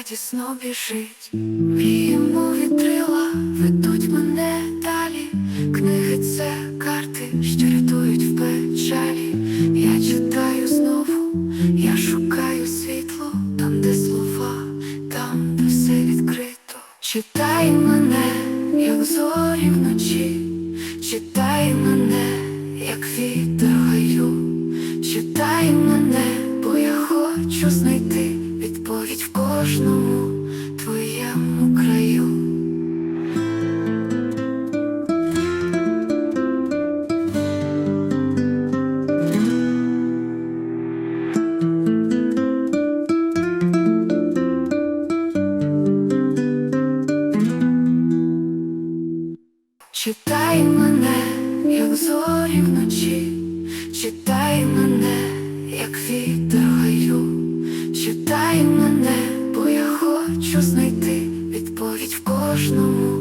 радісно біжить. Віємо вітрила, ведуть мене далі. Книги це карти, що рятують в печалі. Я читаю знову, я шукаю світло, там, де слова, там, де все відкрито. Читай мене, як зорі вночі, читай мене, як вітер гаю, читай мене, бо я хочу знайти кожному твоєму краю. Читай мене, як зорі вночі, читай мене, як вітер гаю, читай мене, хочу знайти? Відповідь в кожному